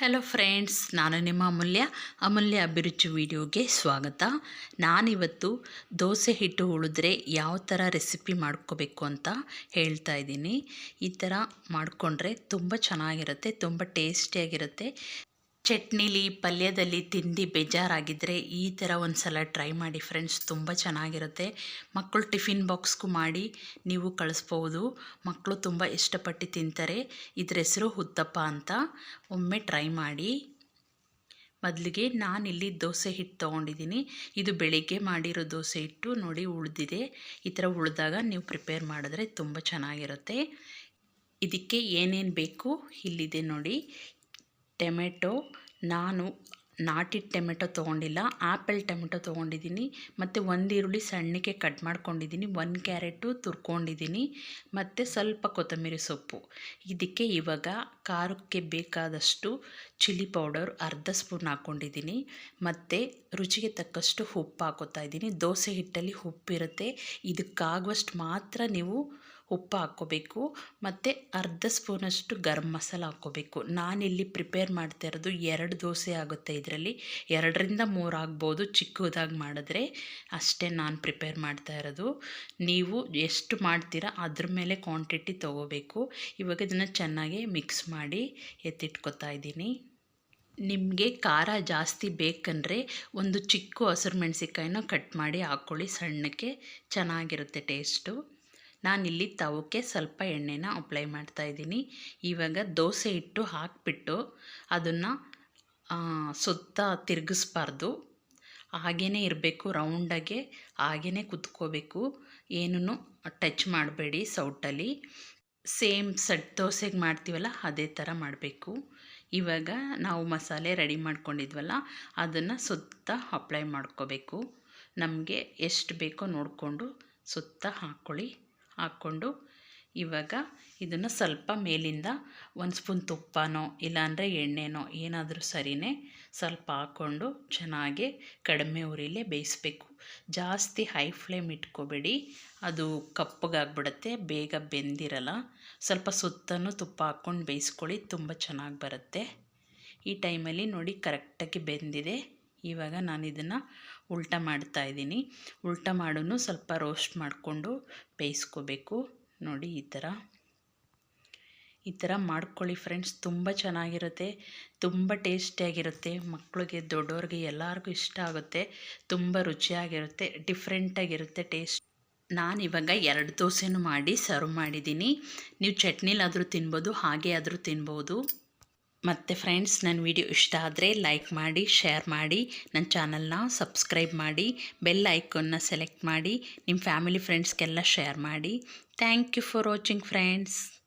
Hello friends ನಾನು ನಿಮ್ಮ ಅಮೂಲ್ಯ ಅಮೂಲ್ಯ ಅಭಿರುಚಿ ವಿಡಿಯೋಗೆ ಸ್ವಾಗತ. ನಾನಿವತ್ತು ದೋಸೆ ಹಿಟ್ಟು ಉಳಿದ್ರೆ ಯಾವ ಥರ ರೆಸಿಪಿ ಮಾಡ್ಕೋಬೇಕು ಅಂತ ಹೇಳ್ತಾ ಇದ್ದೀನಿ. ಈ ಥರ ಮಾಡಿಕೊಂಡ್ರೆ ತುಂಬ ಚೆನ್ನಾಗಿರುತ್ತೆ, ತುಂಬ ಟೇಸ್ಟಿಯಾಗಿರುತ್ತೆ. ಚಟ್ನಿಲಿ, ಪಲ್ಯದಲ್ಲಿ ತಿಂದು ಬೇಜಾರಾಗಿದ್ದರೆ ಈ ಥರ ಒಂದು ಸಲ ಟ್ರೈ ಮಾಡಿ ಫ್ರೆಂಡ್ಸ್, ತುಂಬ ಚೆನ್ನಾಗಿರುತ್ತೆ. ಮಕ್ಕಳು ಟಿಫಿನ್ ಬಾಕ್ಸ್ಗೂ ಮಾಡಿ ನೀವು ಕಳಿಸ್ಬೋದು. ಮಕ್ಕಳು ತುಂಬ ಇಷ್ಟಪಟ್ಟು ತಿಂತಾರೆ. ಇದ್ರ ಹೆಸರು ಹುತ್ತಪ್ಪ ಅಂತ. ಒಮ್ಮೆ ಟ್ರೈ ಮಾಡಿ. ಮೊದಲಿಗೆ ನಾನಿಲ್ಲಿ ದೋಸೆ ಹಿಟ್ಟು ತೊಗೊಂಡಿದ್ದೀನಿ. ಇದು ಬೆಳಿಗ್ಗೆ ಮಾಡಿರೋ ದೋಸೆ ಹಿಟ್ಟು ನೋಡಿ ಉಳಿದಿದೆ. ಈ ಥರ ಉಳಿದಾಗ ನೀವು ಪ್ರಿಪೇರ್ ಮಾಡಿದ್ರೆ ತುಂಬ ಚೆನ್ನಾಗಿರುತ್ತೆ. ಇದಕ್ಕೆ ಏನೇನು ಬೇಕು ಇಲ್ಲಿದೆ ನೋಡಿ. ಟೊಮೆಟೊ, ನಾನು ನಾಟಿ ಟೆಮೆಟೊ ತೊಗೊಂಡಿಲ್ಲ ಆ್ಯಪಲ್ ಟೊಮೆಟೊ ತೊಗೊಂಡಿದ್ದೀನಿ, ಮತ್ತು ಒಂದು ಈರುಳ್ಳಿ ಸಣ್ಣಕ್ಕೆ ಕಟ್ ಮಾಡ್ಕೊಂಡಿದ್ದೀನಿ, ಒಂದು ಕ್ಯಾರೆಟು ತುರ್ಕೊಂಡಿದ್ದೀನಿ, ಮತ್ತು ಸ್ವಲ್ಪ ಕೊತ್ತಂಬರಿ ಸೊಪ್ಪು. ಇದಕ್ಕೆ ಇವಾಗ ಖಾರಕ್ಕೆ ಬೇಕಾದಷ್ಟು ಚಿಲ್ಲಿ ಪೌಡರ್ ಅರ್ಧ ಸ್ಪೂನ್ ಹಾಕ್ಕೊಂಡಿದ್ದೀನಿ, ಮತ್ತು ರುಚಿಗೆ ತಕ್ಕಷ್ಟು ಉಪ್ಪು ಹಾಕೋತಾ ಇದ್ದೀನಿ. ದೋಸೆ ಹಿಟ್ಟಲ್ಲಿ ಉಪ್ಪಿರುತ್ತೆ, ಇದಕ್ಕಾಗುವಷ್ಟು ಮಾತ್ರ ನೀವು ಉಪ್ಪು ಹಾಕ್ಕೋಬೇಕು ಮತ್ತು ಅರ್ಧ ಸ್ಪೂನಷ್ಟು ಗರಂ ಮಸಾಲ ಹಾಕ್ಕೋಬೇಕು. ನಾನಿಲ್ಲಿ ಪ್ರಿಪೇರ್ ಮಾಡ್ತಾ ಇರೋದು ಎರಡು ದೋಸೆ ಆಗುತ್ತೆ ಇದರಲ್ಲಿ. ಎರಡರಿಂದ ಮೂರು ಆಗ್ಬೋದು, ಚಿಕ್ಕದಾಗಿ ಮಾಡಿದ್ರೆ ಅಷ್ಟೇ ನಾನು ಪ್ರಿಪೇರ್ ಮಾಡ್ತಾ ಇರೋದು. ನೀವು ಎಷ್ಟು ಮಾಡ್ತೀರಾ ಅದ್ರ ಮೇಲೆ ಕ್ವಾಂಟಿಟಿ ತೊಗೋಬೇಕು. ಇವಾಗ ಇದನ್ನು ಚೆನ್ನಾಗಿ ಮಿಕ್ಸ್ ಮಾಡಿ ಎತ್ತಿಟ್ಕೊತಾ ಇದ್ದೀನಿ. ನಿಮಗೆ ಖಾರ ಜಾಸ್ತಿ ಬೇಕಂದರೆ ಒಂದು ಚಿಕ್ಕ ಹಸಿರು ಮೆಣಸಿಕಾಯಿನ ಕಟ್ ಮಾಡಿ ಹಾಕ್ಕೊಳ್ಳಿ. ಸಣ್ಣಕ್ಕೆ ಚೆನ್ನಾಗಿರುತ್ತೆ ಟೇಸ್ಟು ನಾನಿಲ್ಲಿ ತವಕ್ಕೆ ಸ್ವಲ್ಪ ಎಣ್ಣೆನ ಅಪ್ಲೈ ಮಾಡ್ತಾ ಇದ್ದೀನಿ. ಇವಾಗ ದೋಸೆ ಇಟ್ಟು ಹಾಕಿಬಿಟ್ಟು ಅದನ್ನು ಸುತ್ತ ತಿರುಗಿಸ್ಬಾರ್ದು. ಹಾಗೇ ಇರಬೇಕು ರೌಂಡಾಗೆ ಹಾಗೇ ಕುತ್ಕೋಬೇಕು. ಏನೂ ಟಚ್ ಮಾಡಬೇಡಿ ಸೌಟಲ್ಲಿ. ಸೇಮ್ ಸಟ್ ದೋಸೆಗೆ ಮಾಡ್ತೀವಲ್ಲ ಅದೇ ಥರ ಮಾಡಬೇಕು. ಇವಾಗ ನಾವು ಮಸಾಲೆ ರೆಡಿ ಮಾಡ್ಕೊಂಡಿದ್ವಲ್ಲ, ಅದನ್ನು ಸುತ್ತ ಅಪ್ಲೈ ಮಾಡ್ಕೋಬೇಕು. ನಮಗೆ ಎಷ್ಟು ಬೇಕೋ ನೋಡಿಕೊಂಡು ಸುತ್ತ ಹಾಕ್ಕೊಳ್ಳಿ. ಹಾಕ್ಕೊಂಡು ಇವಾಗ ಇದನ್ನು ಸ್ವಲ್ಪ ಮೇಲಿಂದ ಒಂದು ಸ್ಪೂನ್ ತುಪ್ಪನೋ ಇಲ್ಲಾಂದರೆ ಎಣ್ಣೆನೋ ಏನಾದರೂ ಸರಿಯೇ ಸ್ವಲ್ಪ ಹಾಕ್ಕೊಂಡು ಚೆನ್ನಾಗಿ ಕಡಿಮೆ ಉರಿಲೇ ಬೇಯಿಸ್ಬೇಕು. ಜಾಸ್ತಿ ಹೈ ಫ್ಲೇಮ್ ಇಟ್ಕೋಬೇಡಿ. ಅದು ಕಪ್ಪಗಾಗ್ಬಿಡುತ್ತೆ, ಬೇಗ ಬೆಂದಿರಲ್ಲ. ಸ್ವಲ್ಪ ಸುತ್ತನೂ ತುಪ್ಪ ಹಾಕ್ಕೊಂಡು ಬೇಯಿಸ್ಕೊಳ್ಳಿ, ತುಂಬ ಚೆನ್ನಾಗಿ ಬರುತ್ತೆ. ಈ ಟೈಮಲ್ಲಿ ನೋಡಿ ಕರೆಕ್ಟಾಗಿ ಬೆಂದಿದೆ. ಇವಾಗ ನಾನು ಇದನ್ನು ಉಲ್ಟ ಮಾಡ್ತಾ ಇದ್ದೀನಿ. ಉಲ್ಟ ಮಾಡೋನು ಸ್ವಲ್ಪ ರೋಸ್ಟ್ ಮಾಡಿಕೊಂಡು ಬೇಯಿಸ್ಕೋಬೇಕು. ನೋಡಿ, ಈ ಥರ. ಈ ಥರ ಮಾಡ್ಕೊಳ್ಳಿ ಫ್ರೆಂಡ್ಸ್. ತುಂಬ ಚೆನ್ನಾಗಿರುತ್ತೆ. ತುಂಬ ಟೇಸ್ಟಿಯಾಗಿರುತ್ತೆ. ಮಕ್ಕಳಿಗೆ ದೊಡ್ಡವ್ರಿಗೆ ಎಲ್ಲರಿಗೂ ಇಷ್ಟ ಆಗುತ್ತೆ. ತುಂಬ ರುಚಿಯಾಗಿರುತ್ತೆ. ಡಿಫ್ರೆಂಟಾಗಿರುತ್ತೆ ಟೇಸ್ಟ್. ನಾನು ಇವಾಗ ಎರಡು ದೋಸೆನೂ ಮಾಡಿ ಸರ್ವ್ ಮಾಡಿದ್ದೀನಿ. ನೀವು ಚಟ್ನಿಲಾದರೂ ತಿನ್ಬೋದು, ಹಾಗೆ ಆದರೂ ತಿನ್ಬೋದು. ಮತ್ತು ಫ್ರೆಂಡ್ಸ್ ನನ್ನ ವಿಡಿಯೋ ಇಷ್ಟ ಆದರೆ ಲೈಕ್ ಮಾಡಿ ಶೇರ್ ಮಾಡಿ ನನ್ನ ಚಾನಲ್ನ ಸಬ್ಸ್ಕ್ರೈಬ್ ಮಾಡಿ ಬೆಲ್ ಐಕನ್ನ ಸೆಲೆಕ್ಟ್ ಮಾಡಿ ನಿಮ್ಮ ಫ್ಯಾಮಿಲಿ ಫ್ರೆಂಡ್ಸ್ಗೆಲ್ಲ ಶೇರ್ ಮಾಡಿ. Thank you for watching friends